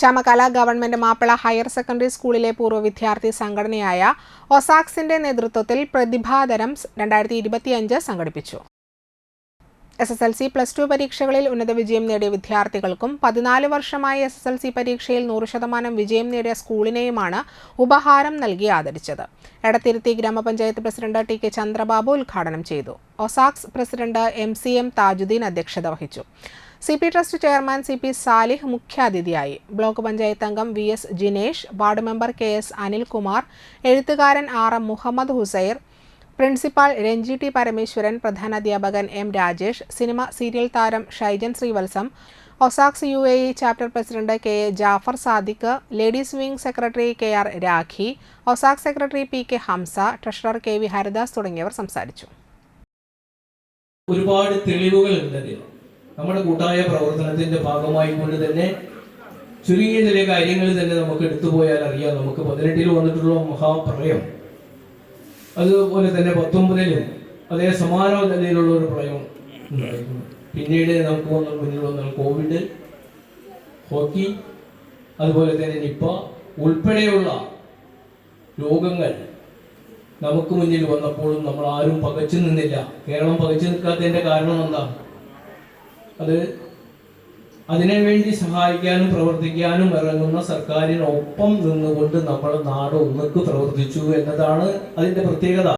Chamakala government Mappila higher secondary സ്കൂളിലെ പൂർവ വിദ്യാർത്ഥി സംഘടനയായ ഒസാക്സിന്റെ നേതൃത്വത്തിൽ പ്രതിഭാതരം രണ്ടായിരത്തി ഇരുപത്തിയഞ്ച് സംഘടിപ്പിച്ചു. S S L C plus two പരീക്ഷകളിൽ ഉന്നത വിജയം നേടിയ വിദ്യാർത്ഥികൾക്കും പതിനാല് വർഷമായി എസ് എസ് എൽ സി പരീക്ഷയിൽ നൂറ് ശതമാനം വിജയം നേടിയ സ്കൂളിനെയുമാണ് ഉപഹാരം നൽകി ആദരിച്ചത്. എടത്തിരുത്തി ഗ്രാമപഞ്ചായത്ത് പ്രസിഡന്റ് ടി കെ ചന്ദ്രബാബു ഉദ്ഘാടനം ചെയ്തു. ഒസാക്സ് president M C M Thajudheen അധ്യക്ഷത വഹിച്ചു. C P trust chairman C P Salih മുഖ്യാതിഥിയായി. ബ്ലോക്ക് പഞ്ചായത്ത് അംഗം V S Jinesh ward member K S Anilkumar എഴുത്തുകാരൻ R M Muhammad Husair principal Ranji T Parameswaran പ്രധാനാധ്യാപകൻ M Rajesh cinema serial താരം Shaijan Srivalsam ഒസാക്സ് U A E chapter president K A Jafar Sadiq ladies wing secretary K R Rakhi ഒസാക് secretary P K Hamsa treasurer K V Haridas തുടങ്ങിയവർ സംസാരിച്ചു. ഒരുപാട് തെളിവുകൾ ഉണ്ടതിൽ നമ്മുടെ കൂട്ടായ പ്രവർത്തനത്തിന്റെ ഭാഗമായി കൊണ്ട് തന്നെ ചുരുങ്ങിയ ചില കാര്യങ്ങൾ തന്നെ നമുക്ക് എടുത്തു പോയാൽ അറിയാം. നമുക്ക് പതിനെട്ടിൽ വന്നിട്ടുള്ള മഹാപ്രളയം. അതുപോലെ തന്നെ പത്തൊമ്പതിലും അതേ സമാന നിലയിലുള്ള ഒരു പ്രളയം പിന്നീട് നമുക്ക് വന്ന മുന്നിൽ വന്നാൽ കോവിഡ് ഹോക്കി അതുപോലെ തന്നെ നിപ്പ ഉൾപ്പെടെയുള്ള രോഗങ്ങൾ നമുക്ക് മുന്നിൽ വന്നപ്പോഴും നമ്മൾ ആരും പകച്ചു നിന്നില്ല. കേരളം പകച്ചു നിൽക്കാത്തതിന്റെ കാരണം എന്താ? അത് അതിനുവേണ്ടി സഹായിക്കാനും പ്രവർത്തിക്കാനും ഇറങ്ങുന്ന സർക്കാരിനൊപ്പം നിന്നുകൊണ്ട് നമ്മൾ നാട് ഒന്നിക്ക് പ്രവർത്തിച്ചു എന്നതാണ് അതിന്റെ പ്രത്യേകത.